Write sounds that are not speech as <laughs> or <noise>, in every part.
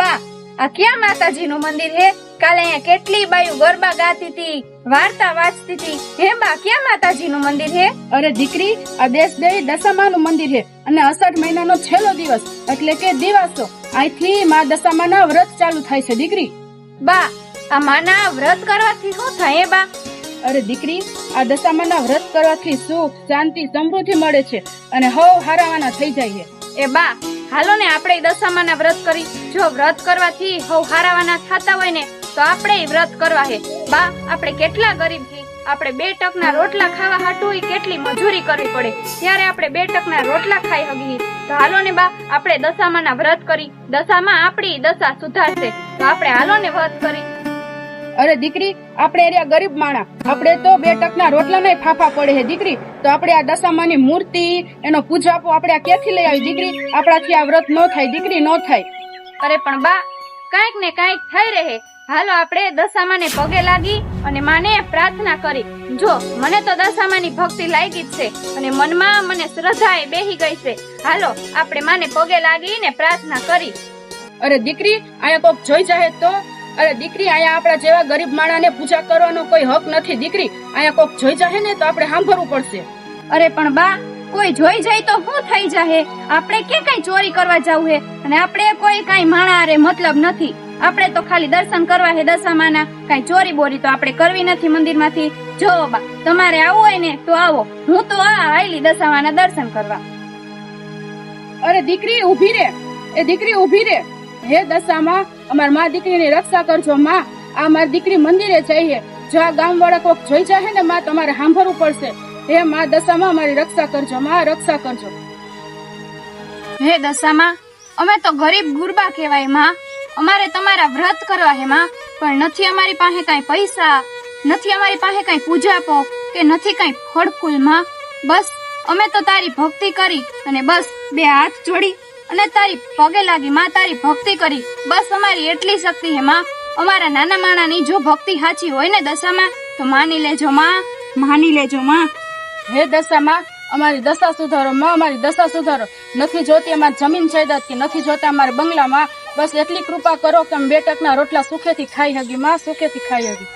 બા આ ક્યાં માતાજીનું મંદિર હે? કાલે અહીંયા કેટલી બાયું ગરબા ગાતી હતી વાર્તા વાંચતી હતી હે બા ક્યાં માતાજીનું મંદિર હે? અરે દીકરી આ દેશ દેવી દશામાનું મંદિર હે અને અષાઢ મહિનાનો છેલ્લો દિવસ એટલે કે દિવાસો. અહીંથી માં દશામાના વ્રત ચાલુ થાય છે દીકરી. બા આ માના વ્રત કરવાથી શું થાય હે બા? અરે દીકરી આ દશામાના વ્રત કરવાથી સુખ શાંતિ સમૃદ્ધિ મળે છે અને હવ હારાવાના થઈ જાય છે. એ બા હાલો ને, આપણે દશામાના વ્રત કરી, જો વ્રત કરવાથી હવ હારાવાના થતા હોય ને, તો આપણે વ્રત કરવા હે. બા, આપણે કેટલા ગરીબ છીએ આપણે બે ટકના રોટલા ખાવા હાટું કેટલી મજૂરી કરવી પડે. ત્યારે આપણે બે ટકના રોટલા ખાઈ હગી તો હાલો ને, બા, આપણે દશામાના વ્રત કરી. દશામાં આપણી દશા સુધારશે. તો આપણે હાલો ને વ્રત કરી. અરે દીકરી આપણે એરિયા ગરીબ માણા આપણે તો બે ટકના રોટલા નહીં ફાફા પડે છે દીકરી. તો આપણે આ દશામાની મૂર્તિ એનો પૂજાપો આપણે આ ક્યાંથી લઈ આવી દીકરી? આપણાથી આ વ્રત ન થાય દીકરી ન થાય. અરે પણ બા કાંઈક ને કાંઈક થઈ રહે. હાલો આપણે દશામાને પગે લાગી અને માને પ્રાર્થના કરી. જો મને તો દશામાની ભક્તિ લાગી જ છે અને મનમાં મને શ્રદ્ધા એ બેહી ગઈ છે. હાલો આપણે માને પગે લાગીને પ્રાર્થના કરી. અરે દીકરી અહીંયા કોક જોઈ જાહે તો. અરે દીકરી અહીંયા આપણા જેવા ગરીબ માણાને પૂજા કરવાનો કોઈ હક નથી. દીકરી અહીંયા કોક જોઈ જાહે ને તો આપણે સાંભળવું પડશે. અરે પણ બા કોઈ જોઈ જાય તો શું થઈ જાહે? આપણે કે કઈ ચોરી કરવા જવું હે? અને આપણે કોઈ કઈ માણા અરે મતલબ નથી. આપણે તો ખાલી દર્શન કરવા હે દશામાના. કઈ ચોરી બોરી તો આપણે કરવી નથી મંદિરમાંથી. જો બા તમારે આવવું હોય ને તો આવો. હું તો આ આયલી દશામાના દર્શન કરવા. અરે દીકરી ઊભી રે. એ દીકરી ઊભી રે. હે દશામાં? અમારમાં દીકરીની રક્ષા કરજો માં. આ મારી દીકરી મંદિરે જઈએ. જો આ ગામ વાળા કોક જોઈ જાય ને માં, તમારે સાંભળવું પડશે. હે માં દશામાં અમારી રક્ષા કરજો માં, રક્ષા કરજો. હે દશામાં, અમે તો ગરીબ ગુરબા કહેવાયમાં. અમારે તમારા વ્રત કરવા હે માં. પણ નથી અમારી પાસે કાંઈ પૈસા, નથી અમારી પાસે કાંઈ પૂજાપો કે નથી કાંઈ ફળ ફૂલમાં. બસ, અમે તો તારી ભક્તિ કરી અને બસ બે હાથ જોડી. અને તારી પગે લાગી માં તારી ભક્તિ કરી. બસ અમારી એટલી શક્તિ હે માં. અમારા નાના માણાની જો ભક્તિ સાચી હોય ને દશામાં તો માની લેજો માં. માની લેજો માં. હે દશામાં અમારી દશા સુધારો માં અમારી દશા સુધારો. નથી જોતી અમારી જમીન જાયદાદ કે નથી જોતા અમારા બંગલામાં. બસ એટલી કૃપા કરો કે અમે બે ટકના રોટલા સુખેથી ખાઈ હગી માં સુખેથી ખાઈ હગી.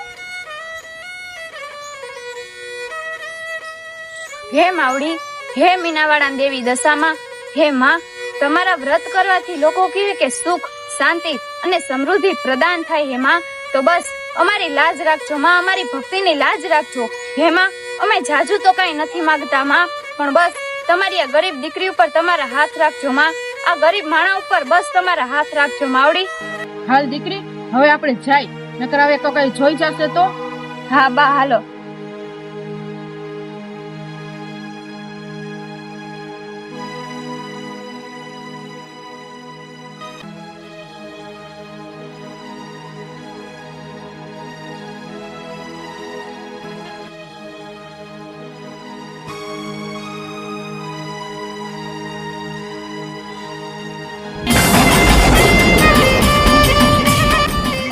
હે માવડી હે મીનાવાળા દેવી દશામાં હે માં. તમારા વ્રત કરવાથી લોકો કહે કે સુખ શાંતિ અને સમૃદ્ધિ પ્રદાન થાય હે માં તો બસ અમારી લાજ રાખજો માં અમારી ભક્તિની લાજ રાખજો. હે માં અમે જાજુ તો કઈ નથી માંગતા માં. પણ બસ તમારી આ ગરીબ દીકરી ઉપર તમારા હાથ રાખજો માં. આ ગરીબ માણા ઉપર બસ તમારા હાથ રાખજો માવડી. હાલ દીકરી હવે આપણે જાય. નકર હવે તો કઈ જોઈ જશે તો? હા બા હાલો.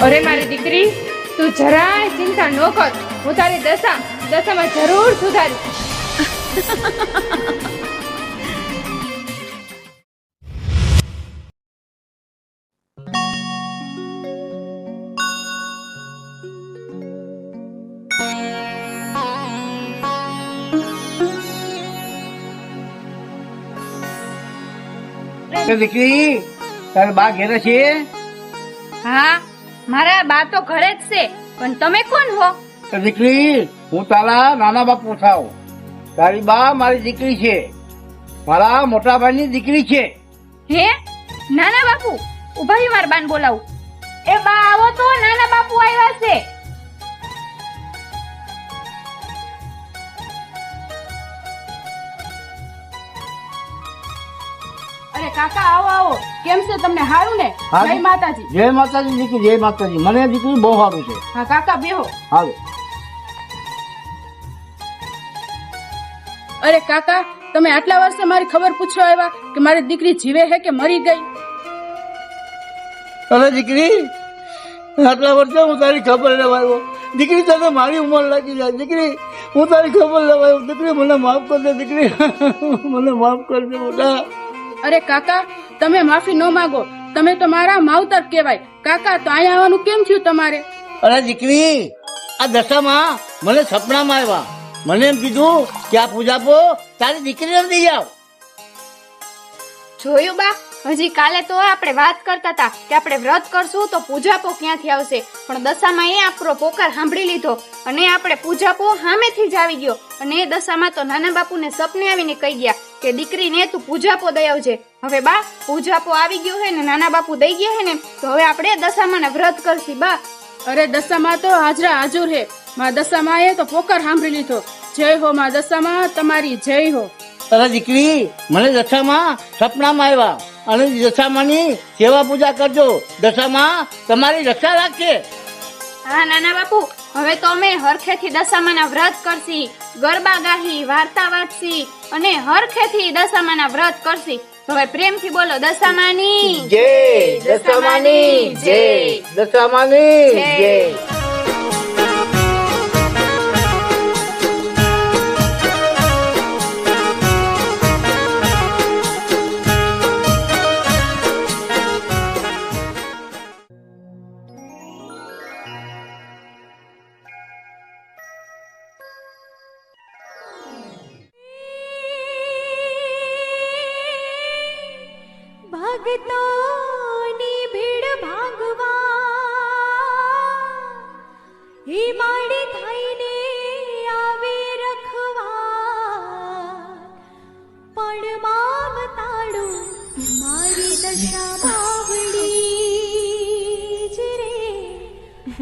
અરે મારી દીકરી તું જરાય ચિંતા ન કર. હું તારી દશા દશામાં જરૂર સુધારીશ. એ દીકરી તારે બા ઘેરે છે? હા. મારા બા તો ઘરે જ છે પણ તમે કોણ હો? તો દીકરી હું તારા નાના બાપુ થાવ તારી બા મારી દીકરી છે. મારા મોટા ભાઈની દીકરી છે. હે? નાના બાપુ ઊભા માર બાન બોલાવું. એ બા આવો તો નાના બાપુ આવ્યા કાકા આવો આવો. કેમ છે તમને? સારું ને? જય માતાજી. જય માતાજી દીકરી જય માતાજી. મને દીકરી બહુ સારું છે. હા કાકા બેહો. હાલો. અરે કાકા તમે આટલા વર્ષે મારી ખબર પૂછવા આવ્યા કે મારી દીકરી જીવે છે કે મરી ગઈ? અરે દીકરી આટલા વર્ષે હું તારી ખબર લેવા આવ્યો. દીકરી તને મારી ઉંમર લાગી જાય. દીકરી હું તારી ખબર લેવા આવ્યો. દીકરી મને માફ કરજે દીકરી. <laughs> મને માફ કરજે મોટા. અરે કાકા તમે માફી ન માંગો. તમે તો મારા માવતર કહેવાય. કાકા તો અહીંયા આવવાનું કેમ થયું તમારે? અરે દીકરી આ દશામાં મને સપનામાં આવ્યા. મને એમ કીધું કે આ પૂજાપો તારી દીકરીને દઈ આવ. જોયું બા હજી કાલે તો આપણે વાત કરતા હતા કે આપણે વ્રત કરશું તો પૂજાપો ક્યાંથી આવશે. પણ દશામાં એ આપણો પોકાર સાંભળી લીધો અને આપણે પૂજાપો સામેથી જ આવી ગયો. અને એ દશામાં તો નાના બાપુને સપને આવીને કહી ગયા કે દીકરીને તું પૂજાપો દઈ આવજે. હવે બા પૂજાપો આવી ગયો હે ને નાના બાપુ દઈ ગયા હે ને તો હવે આપણે દશામાં વ્રત કરશી બા. અરે દશામાં તો હાજરા હાજર હે. માં દશામાં એ તો પોકાર સાંભળી લીધો. જય હો માં દશામાં તમારી જય હો. અરે દીકરી મને દશામાં સપનામાં આવ્યા. અને દશામાની સેવા પૂજા કરજો. દશામાં તમારી રક્ષા રાખશે હા નાના બાપુ હવે તો અમે હરખેથી દશામાના વ્રત કરશી ગરબા ગાહી વાર્તા વાંચશી અને હરખેથી દશામાના વ્રત કરશી. હવે પ્રેમથી બોલો દશામાની જય દશામાની જય દશામાની જય. જય.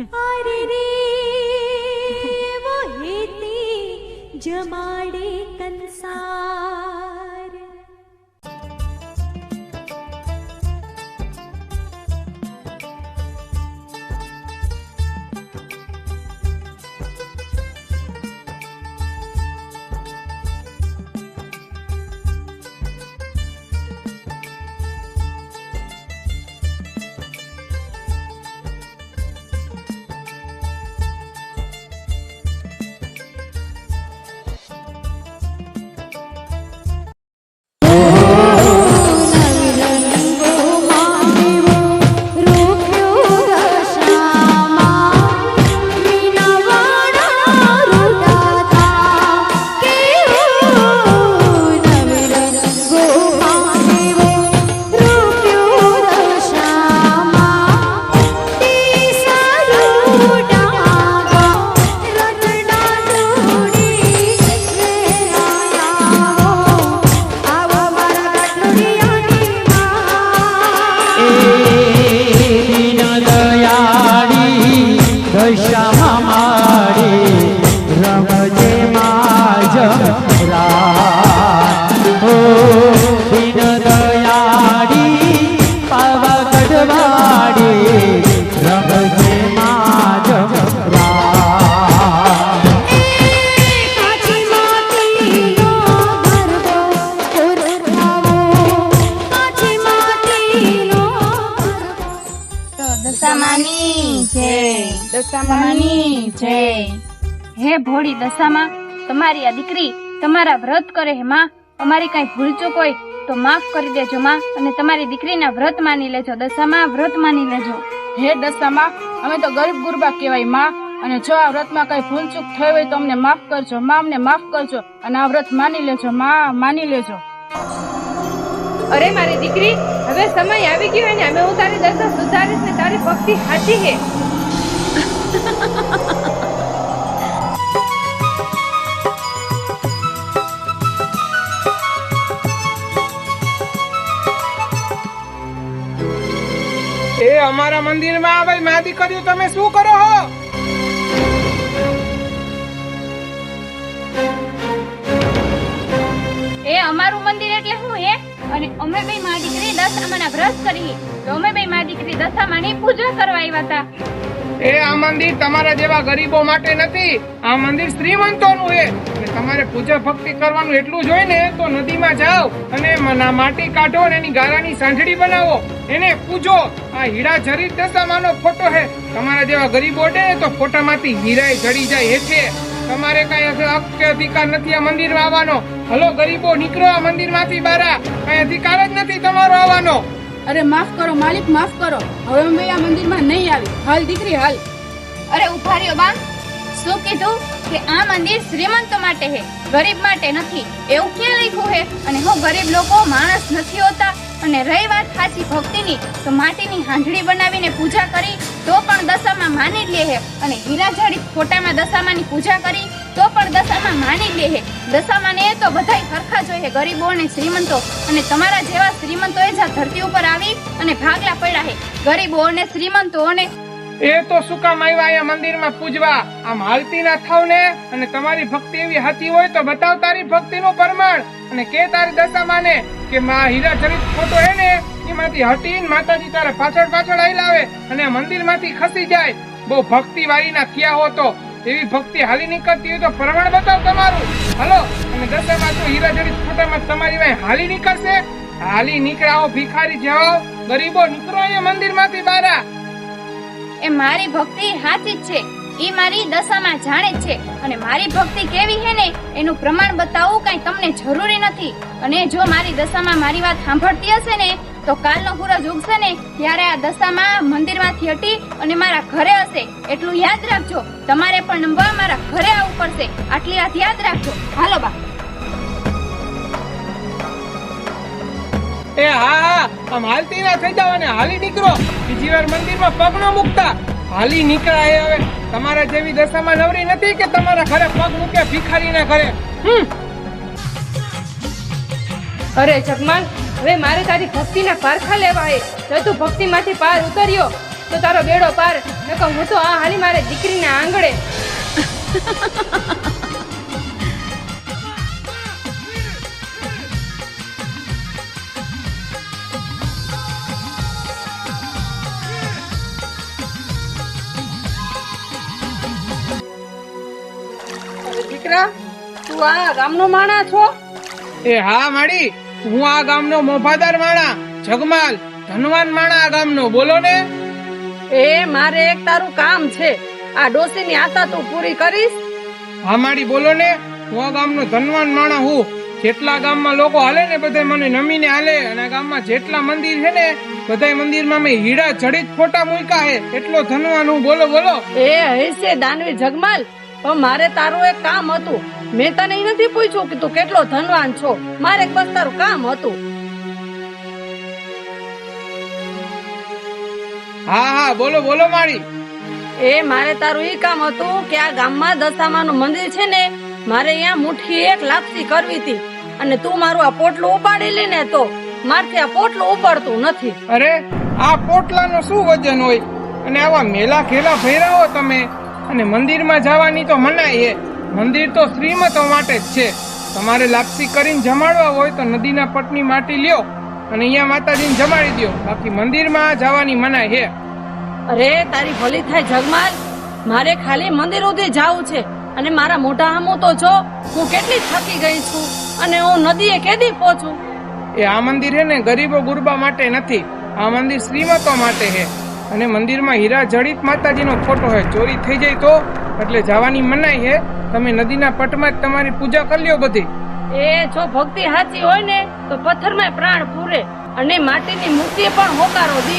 अरे रे वो वहिती जमाडी तन्सा દશામાની જય. હે ભોળી દશામાં તમારી આ દીકરી તમારા વ્રત કરે હે માં. અમારી કઈ ભૂલચૂક હોય તો માફ કરી દેજો માં અને તમારી દીકરીના વ્રત માની લેજો દશામાં વ્રત માની લેજો. હે દશામાં અમે તો ગરીબ ગુરબા કહેવાયમાં અને જો આ વ્રતમાં કઈ ભૂલચૂક થઈ હોય તો અમને માફ કરજો માં અમને માફ કરજો અને આ વ્રત માની લેજો માં માની લેજો. અરે મારી દીકરી હવે સમય આવી ગયો ને અમે હું તારી દશા સુધારીશ ને તારી ભક્તિ સાચી હે. એ અમારા મંદિરમાં આવે મા દીકરીઓ, તમે શું કરો હો? એ અમારું મંદિર એટલે શું હે? અને અમે બે માં દીકરી દશામાના વ્રત કરી તો અમે બે માં દીકરી દશામાની પૂજા કરવા આવ્યા હતા. એ આ મંદિર તમારા જેવા ગરીબો માટે નથી. આ મંદિર શ્રીમંતોનું છે. તમારે પૂજા ભક્તિ કરવાનું એટલું જ હોય ને, તો નદીમાં જાઓ અને માટી કાઢો અને એની ગારાની સાંજડી બનાવો. એને પૂજો. આ હીરા જરી દશામાનો ફોટો છે. તમારા જેવા ગરીબો ને, તો ફોટામાંથી હીરા જડી જાય એ છે તમારે કઈ હક અધિકાર નથી આ મંદિરમાં આવવાનો. હલો ગરીબો, નીકળો આ મંદિરમાંથી બારા કઈ અધિકાર જ નથી તમારો આવવાનો. અરે, માફ કરો, માલિક, માફ કરો. હવે અમે આ મંદિરમાં નહીં આવી. હાલ, દીકરી, હાલ. અરે, ઊભા રહ્યો બા શું કીધું? કે આ મંદિર શ્રીમંતો માટે હે, ગરીબ માટે નથી. એવું ક્યાં લખ્યું હે? અને હું, ગરીબ લોકો, માણસ નથી હોતા. અને રહી વાત સાચી ભક્તિની, તો માટીની હાંડડી બનાવીને પૂજા કરી, તો પણ દશામાં માની લે હે. અને હીરા જડિત ફોટામાં દશામાની પૂજા કરી તો પણ દશામાં માની લે હે. દશામાને તો બધાય સરખા જોઈએ ગરીબો અને શ્રીમંતો. અને તમારા જેવા શ્રીમંતોએ જ આ ધરતી ઉપર આવી અને ભાગલા પડ્યા હે. ગરીબો અને શ્રીમંતો અને એ તો શું કામ આવ્યા અહીંયા મંદિરમાં પૂજવા? આમ હાલતી ના થાવ ને? અને તમારી ભક્તિ એવી હતી હોય તો બતાવ તારી ભક્તિનું પ્રમાણ. અને કે તારી દશા માને કે માં હીરા ચરિત ફોટો હે ને? એમાંથી હટીને માતાજી તારે પાછળ પાછળ આવી લાવે અને મંદિરમાંથી ખસી જાય. બહુ ભક્તિ વાળી ના થયા હો તો. એવી ભક્તિ હાલી નીકળતી હોય તો પ્રમાણ બતાવ તમારું. હલો, અને દશામાં તો હીરા જડી ફોટામાં તમારી વાય હાલી નીકળશે? હાલી નીકળાઓ ભિખારી જેવા ગરીબો નીકળો અહીંયા મંદિરમાંથી બારા. એ મારી ભક્તિ સાચી જ છે. એ મારી દશામાં જાણે છે. અને મારી ભક્તિ કેવી છે ને, એનું પ્રમાણ બતાવવું કઈ તમને જરૂરી નથી. અને જો મારી દશામાં મારી વાત સાંભળતી હશે ને તો કાલનો સૂરજ ઉગશે ને ત્યારે આ દશામાં મંદિરમાંથી હટી અને મારા ઘરે હશે. એટલું યાદ રાખજો તમારે પણ નમવા મારા ઘરે આવવું પડશે. આટલી વાત યાદ રાખજો. હાલો બા. એ હા હા આમ હાલતી ના થઈ જાવ અને હાલી નીકળો. બીજી વાર મંદિરમાં પગ ન મૂકતા. હાલી નીકળાય હવે. તમારા જેવી દશામાં નવરી નથી કે તમારા ઘરે પગ મૂકે ભિખારીના ઘરે? હમ. અરે જગમાલ હવે મારે તારી ભક્તિના પારખા લેવા હે. જો તું ભક્તિમાંથી પાર ઉતર્યો તો તારો બેડો પાર. નકો હું તો આ હાલી મારે દીકરીના આંગળે દીકરા તું આ ગામનો માણા છો? એ હા માડી. હું આ ગામનો મોભાદાર માણા જગમાલ ધનવાન માણા આ ગામનો. બોલો ને. એ મારે એક તારું કામ છે. આ ડોસીની આશા તું પૂરી કરીશ? હા મારી બોલો ને. હું આ ગામનો ધનવાન માણા હું. જેટલા ગામમાં લોકો હાલે ને બધા મને નમીને હાલે. અને ગામમાં જેટલા મંદિર છે ને બધા મંદિરમાં મેં હીરા જડિત ફોટા મૂક્યા હે. એટલો ધનવાન હું. બોલો બોલો. એ હશે દાનવી જગમાલ. પણ મારે તારું એક કામ હતું. મેં તને નથી પૂછ્યું કે તું કેટલો ધનવાન છો. મારે બસ તારું કામ હતું. હા હા બોલો બોલો માણી એ મારે તારું ઈ કામ હતું કે આ ગામમાં દશામાનું મંદિર છે ને મારે અહીંયા મુઠ્ઠી એક લાપસી કરવી હતી. અને તું મારું આ પોટલું ઉપાડી લે ને તો મારથી આ પોટલું ઉપાડતું નથી. અરે આ પોટલાનો શું વજન હોય? અને આવા મેલા ખેલા ફેરાવો તમે. અને મંદિરમાં જવાની તો મનાય મંદિર તો શ્રીમતો માટે જ છે. તમારે લાપસી કરીને જમાડવા હોય તો નદીના પટની માટી લ્યો અને અહીંયા માતાજીને જમાડી દો બાકી મંદિરમાં જવાની મનાય હે. અરે તારી ભલી થાય જગમાલ મારે ખાલી મંદિર સુધી જાવું છે અને મારા મોઢા હામો તો જો હું કેટલી થકી ગઈ છું અને હું નદીએ કેદી પહોંચું? એ આ મંદિર છે ને ગરીબો ગુરબા માટે નથી. આ મંદિર શ્રીમતો માટે છે અને મંદિરમાં હીરા જડિત માતાજીનો ફોટો છે ચોરી થઈ જાય તો? એટલે જવાની મનાઈ છે તમે નદીના પટમાં જ તમારી પૂજા કરી લ્યો બધી. એ જો ભક્તિ સાચી હોય ને તો પથ્થરમાં પ્રાણ પૂરે અને માટીની મૂર્તિ પણ હોકારો દે.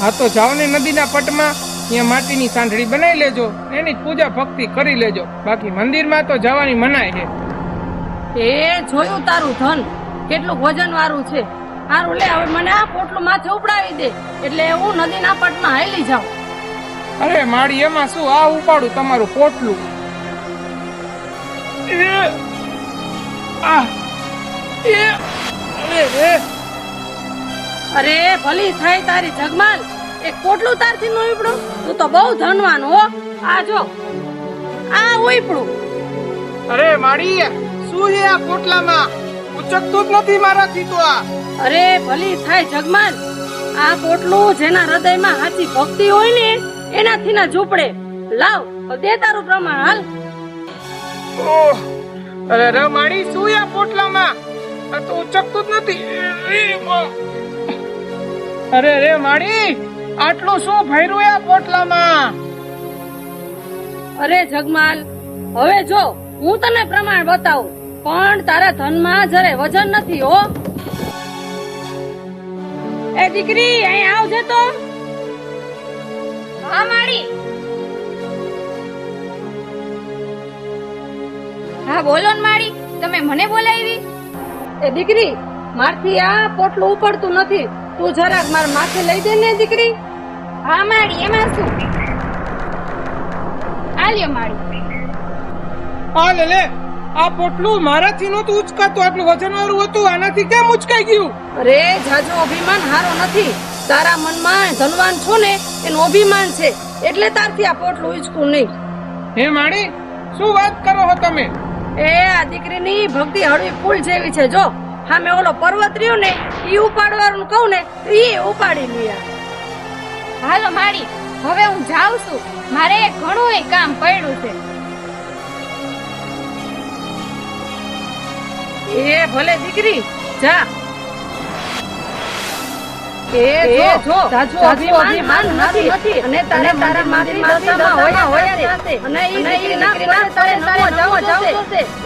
હા તો જાઓ ને નદીના પટમાં ત્યાં માટીની સાંઠળી બનાવી લેજો એની જ પૂજા ભક્તિ કરી લેજો. બાકી મંદિરમાં તો જવાની મનાય છે. એ જોયું તારું ધન કેટલું વજન વાળું છે. સારું લે હવે મને આ પોટલું માથે ઉપડાવી દે એટલે હું નદીના પટમાં હાલી જાઉં. અરે માડી એમાં શું આ ઉપાડું તમારું પોટલું? અરે, ભલી થાય તારી જગમાલ. એ કોટલું તારથી નો ઉપડું. તું તો બહુ ધનવાન હો. આ જો આ ઉપડું. અરે માડી શું છે આ કોટલામાં ઉચકતું જ નથી મારાથી તો આ. અરે ભલી થાય જગમાલ. આ પોટલું જેના હૃદયમાં સાચી ભક્તિ હોય ને એનાથી ના ઝૂપડે. લાવ દે તારું પ્રમાણ હાલ. ઓહ! અરે રે માડી શું આ પોટલામાં? આ તો ઉચકતું જ નથી. અરે રે માડી, આટલું શું ભર્યું આ પોટલામાં? અરે, જગમાલ, હવે જો, હું તને પ્રમાણ બતાવું, પણ તારા ધનમાં જરે વજન નથી, હો. એ દીકરી, અહીં આવજે તો. હા, માડી. હા બોલો ને માડી તમે મને બોલાવી? એ દીકરી મારથી આ પોટલું ઉપડતું નથી. તું જરાક માર માથે લઈ દે ને દીકરી. હા માડી એમાં શું? આલ્યો માડી આ લે લે. આ પોટલું મારાથી નહોતું ઉચકાતું. આટલું વજન વાળું હતું આનાથી કેમ ઉચકાઈ ગયું? અરે જાજો અભિમાન હારો નથી. તારા મનમાં ધનવાન છો ને એનું અભિમાન છે. એટલે તારથી આ પોટલું ઉચકું નહીં. હે માણી શું વાત કરો છો તમે? એ આ દીકરીની ભક્તિ હળવી ફૂલ જેવી છે. જો સામે ઓલો પર્વત રહ્યો ને એ ઉપાડવાનું કહું ને તો એ ઉપાડી લે હાલો માડી હવે હું જાઉં છું. મારે ઘણું કામ પડ્યું છે. એ ભલે દીકરી જા. એ જો જાજુ અભિમાન નથી. અને તારે તારા માથી દશામાં હોયા હોયા છે અને ઈ દીકરીના પરે તારે નમો જાવો જાવો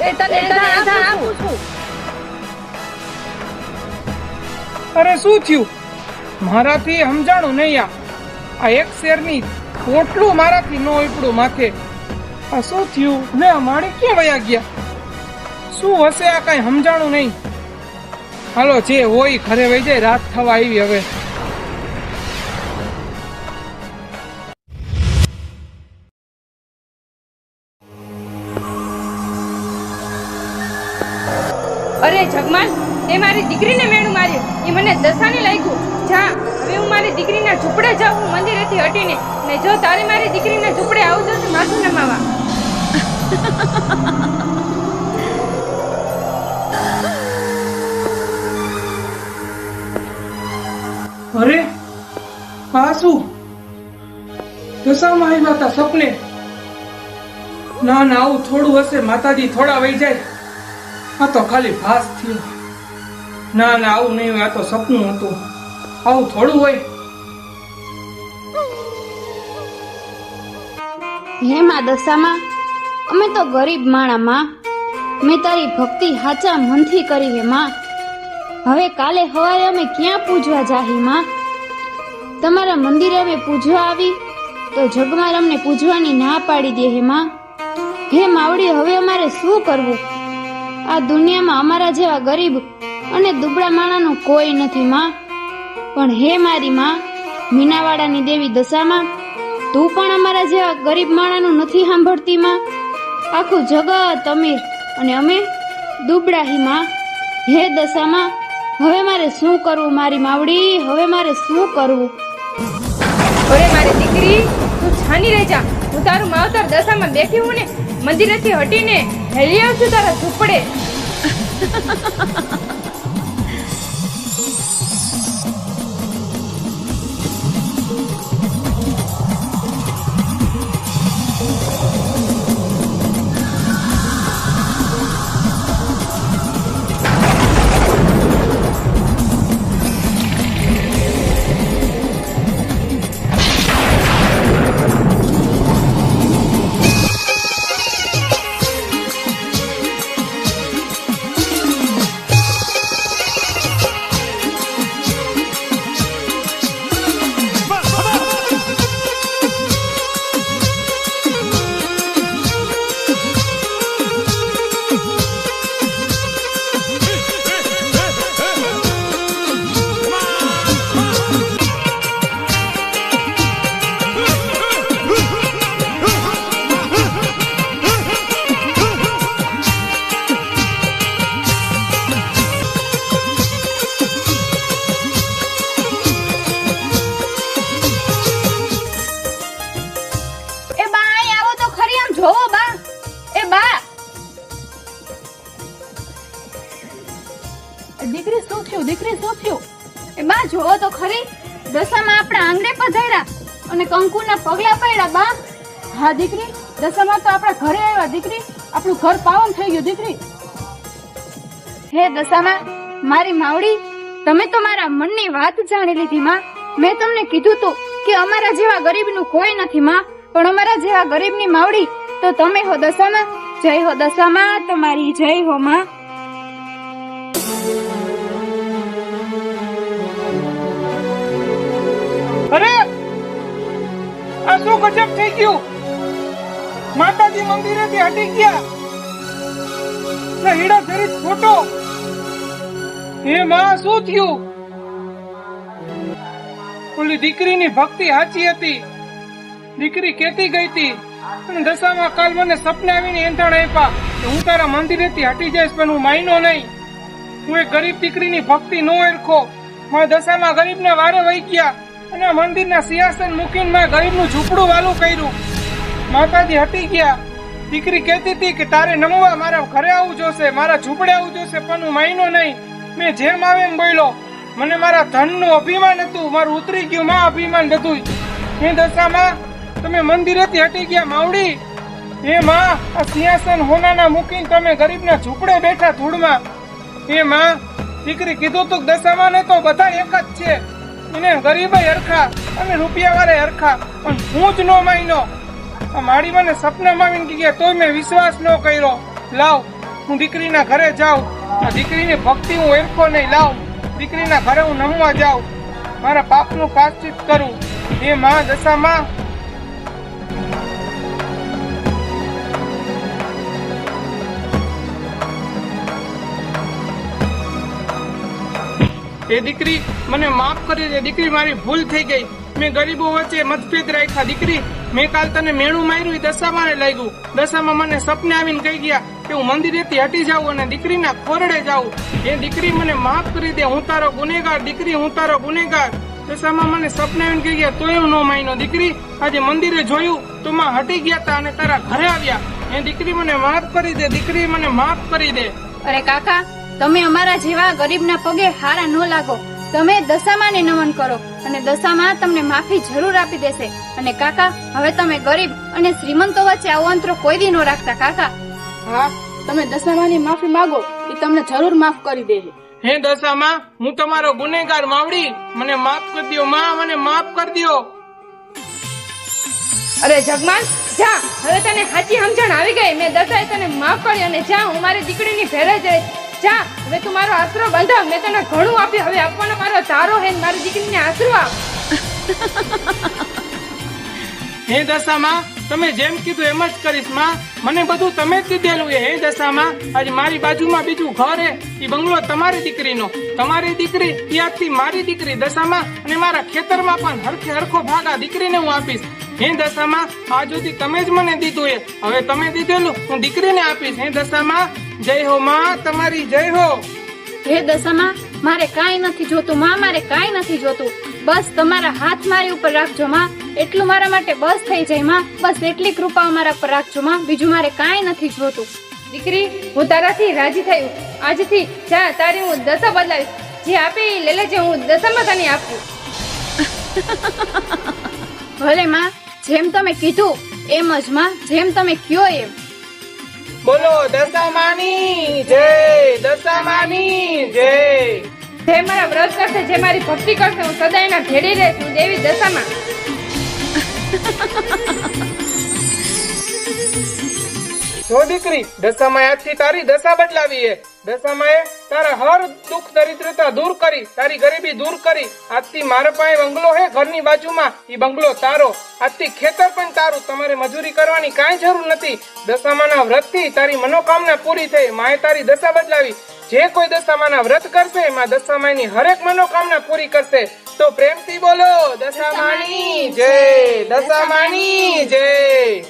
એ તને તને આપું છું. અરે શું થયું? મારાથી સમજાણું નહીં આ. આ એક શેરની પોટલું મારાથી ન ઉપડું માથે. આ શું થયું? ને માણી ક્યાં વયા ગયા? શું હશે આ કઈ સમજાણું નહીં? હાલો જે હોય ઘરે વહી જાય રાત થવા આવી હવે. અરે જગમાન તે મારી દીકરીને મેણું માર્યું. એ મને દસાને લાગ્યું. જા, હવે હું મારી દીકરીના ઝૂંપડે જાઉં, હું મંદિરેથી હટીને. ને જો તારે મારી દીકરીના ઝૂંપડે આવજો તો માથું નમાવા. અરે, આ શું? દશામાં આવ્યા હતા સપને ના ના, આવું થોડું હશે, માતાજી થોડા વહી જાય. આ તો ખાલી ભાસ થયો. ના ના, આવું નહીં હોય, આ તો સપનું હતું. આવું થોડું હોય. હે માં દશામાં, અમે તો ગરીબ માણા માં. મેં તારી ભક્તિ હાચા મનથી કરી હે માં. હવે કાલે હવારે અમે ક્યાં પૂજવા જાહી માં? તમારા મંદિરે અમે પૂજવા આવી, તો જગમાર અમને પૂજવાની ના પાડી દે હે માં. હે માવડી, હવે અમારે શું કરવું? આ દુનિયામાં અમારા જેવા ગરીબ અને દુબળા માણાનું કોઈ નથી, માં. પણ હે મારી માં, મીનાવાડાની દેવી દશામાં તું પણ અમારા જેવા ગરીબ માણાનું નથી સાંભળતી, માં. આખું જગત અમીર અને અમે દુબળા હી, માં. હે દશામાં, હવે મારે શું કરવું, મારી માવડી? હવે મારે શું કરવું? અરે મારી દીકરી, તું છાની રહી જા હું તારું માવતર દશામાં બેઠી હું ને મંદિરેથી હટીને હેલી આવશું તારા ઝૂંપડે. હા દીકરી? દશામાં તો આપણા ઘરે આવ્યા દીકરી. આપણું ઘર પાવન થઈ ગયું દીકરી. હે દશામાં મારી માવડી તમે તો મારા મનની વાત જાણી લીધી માં. મેં તમને કીધું તું કે અમારા જેવા ગરીબનું કોઈ નથી માં. પણ અમારા જેવા ગરીબની માવડી તો તમે હો દશામાં? જય હો દશામાં તમારી જય હો માં. અરે! આ શું ગજબ થઈ ગયું? માતાજી મંદિરે થી હટી ગયા. ના હીડા ફેરી ખોટો હે માં શું થયું? ઓલી દીકરીની ભક્તિ સાચી હતી. દીકરી કેતી ગઈ હતી. દશામાં કાલ મને સપને આવીને એંધણ આપ્યા કે હું તારા મંદિરેથી હટી જઈશ, પણ હું માયનો નહીં. હું એ ગરીબ દીકરીની ભક્તિ નો એરખો મારા દશામાં ગરીબને વારે વહી ગયા. અને મંદિરના સિંહાસન મૂકીને મેં ગરીબનું ઝૂંપડું વાલું કર્યું. માતાજી હટી ગયા. દીકરી કહેતી હતી કે તારે નમવા, મારા ઘરે આવવું જોશે, મારા ઝૂંપડે આવવું જોશે, પણ હું માયનો નહીં. મેં જેમ આવે એમ બોલ્યો. મને મારા ધનનું અભિમાન હતું, મારું ઉતરી ગયું માં અભિમાન બધું. એ દશામાં તમે મંદિરેથી હટી ગયા, માવડી. એ માં, આ સિંહાસન હોનાના મૂકીને તમે ગરીબના ઝૂંપડે બેઠા ધૂળમાં. એ માં, દીકરી કીધું તું દશામાં ને તો બધા એક જ છે. એને ગરીબ હરખા અને રૂપિયા વાળા હરખા, પણ હું જ નો માયનો. માડી મને સપનામાં આવીને ગયા, તોય મેં વિશ્વાસ ન કર્યો. લાવ, હું દીકરીના ઘરે જાઉં. દીકરીની ભક્તિ હું એરકો નહીં, લાવ. દીકરીના ઘરે હું નમવા જાઉં. મારા પાપનું પ્રાશ્ચિત કરું. એ મા દશામાં એ દીકરી મને માફ કરી દે, દીકરી મારી ભૂલ થઈ ગઈ. મેં ગરીબો વચ્ચે મતભેદ રાખ્યા. દીકરી, મેં કાલ તને મેણું માર્યું દશામાં લાગ્યું. દશામાં મને સપને આવીને કહી ગયા કે હું મંદિરેથી હટી જાઉં અને દીકરીના ખોરડે જાઉં. એ દીકરી મને માફ કરી દે, હું તારો ગુનેગાર, દીકરી, હું તારો ગુનેગાર. દશામાં મને સપને આવીને કહી ગયા, તોય હું નો માન્યો. દીકરી, આજે મંદિરે જોયું, તો માં હટી ગયા તા અને તારા ઘરે આવ્યા. એ દીકરી મને માફ કરી દે, દીકરી મને માફ કરી દે. અરે કાકા, તમે અમારા જેવા ગરીબના પગે હારા ન લાગો. તમે દશામાને નમન કરો અને દશામાં તમને માફી જરૂર આપી દેશે. અને કાકા હવે તમે ગરીબ અને શ્રીમંતો વચ્ચે આવો અંતરો કોઈ દી ન રાખતા કાકા. હા તમે દશામાની માફી માંગો એ તમને જરૂર માફ કરી દે હે દશામાં હું તમારો ગુનેગાર માવડી. મને માફ કરી દો માં મને માફ કરી દો અરે જગમાન જા. હવે તને સાચી સમજણ આવી ગઈ. મેં દશાએ તને માફ કરી અને જા હું મારી દીકરીની ભેરે જઈશ. જા, હવે તું મારો આશરો બંધાવ મેં તને ઘણું આપ્યું. હવે આપવાનો મારો તારો હે મારી દીકરીને આશરો આપ. હે દશામાં તમે જેમ કીધું એમ જ કરીશ, માં. મને બધું તમે જ દીધેલું એ દશામાં? આજે મારી બાજુમાં બીજું ઘર હે એ બંગલો તમારી દીકરીનો. તમારી દીકરી આજથી મારી દીકરી દશામાં અને મારા ખેતરમાં પણ હરખે હરખો ભાગ આ દીકરીને હું આપીશ. હે દશામાં, આ સુધી તમે જ મને દીધું એ હવે તમે દીધેલું, હું દીકરીને આપીશ. હે દશામાં, જય હો, માં. તમારી જય હો. હે દશામાં મારે કાંઈ નથી જોતું માં મારે કાંઈ નથી જોતું. બસ તમારા હાથ મારી ઉપર રાખજો માં. એટલું મારા માટે બસ થઈ જાય માં. બસ એટલી કૃપા મારા પર રાખજો માં. બીજું મારે કાંઈ નથી જોતું. દીકરી હું તારાથી રાજી થયું આજથી જા તારી હું દશા બદલાવીશ. જે આપે એ લઈ લેજે હું દશામાં તને આપું. <laughs> ભલે માં. જેમ તમે કીધું એમ જ માં. જેમ તમે કયો એમ. બોલો દશામાની જય દશામાની જય. જે મારા વ્રત કરશે, જે મારી ભક્તિ કરશે, હું સદા એના ભેડી રહીશ દેવી દશામાં. જો દીકરી, દશામાં આજથી તારી દશા બદલાવી દશામાં એ તારા હર દુઃખ દરિદ્રતા દૂર કરી, તારી ગરીબી દૂર કરી. આજથી મારા પાસે બંગલો હે, ઘરની બાજુમાં. ઈ બંગલો તારો. આજથી ખેતર પણ તારું. તમારે મજૂરી કરવાની કાંઈ જરૂર નથી. દશામાના વ્રતથી તારી મનોકામના પૂરી થઈ. માએ તારી દશા બદલાવી. જે કોઈ દશામાના વ્રત કરશે, એમાં દશામાની હરેક મનોકામના પૂરી કરશે. તો પ્રેમથી બોલો, દશામાની જય દશામાની જય.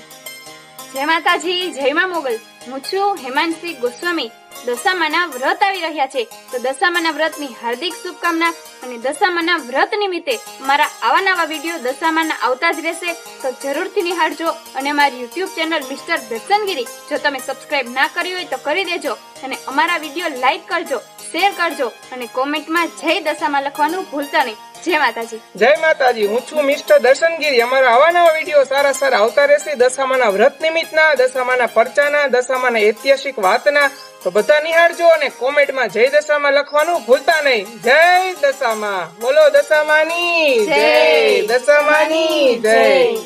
જય માતાજી જય મા મોગલ. હું છું હેમાંશી ગોસ્વામી. દશામાના વ્રત આવી રહ્યા છે. તો દશામાના વ્રતની હાર્દિક શુભકામના અને દશામાના વ્રત નિમિત્તે મારા આવા નવા વીડિયો દશામાના આવતા જ રહેશે. તો જરૂરથી નિહાળજો અને મારી યુટ્યુબ ચેનલ મિસ્ટર દર્શનગીરી જો તમે સબસ્ક્રાઇબ ના કરી હોય તો કરી દેજો અને અમારા વીડિયો લાઈક કરજો, શેર કરજો અને કોમેન્ટમાં જય દશામાં લખવાનું ભૂલતા નહીં. જય માતાજી. જય માતાજી હું છું મિસ્ટર દર્શનગીરી. અમારા આવા નવા વીડિયો સારા સારા આવતા રહેશે. દશામાના વ્રત નિમિત્તના દશામાના પરચાના દશામાના ઐતિહાસિક વાતના. તો બધા નિહાળજો અને કોમેન્ટમાં જય દશામાં લખવાનું ભૂલતા નહીં. જય દશામાં. બોલો દશામાની. જય દશામાની. જય.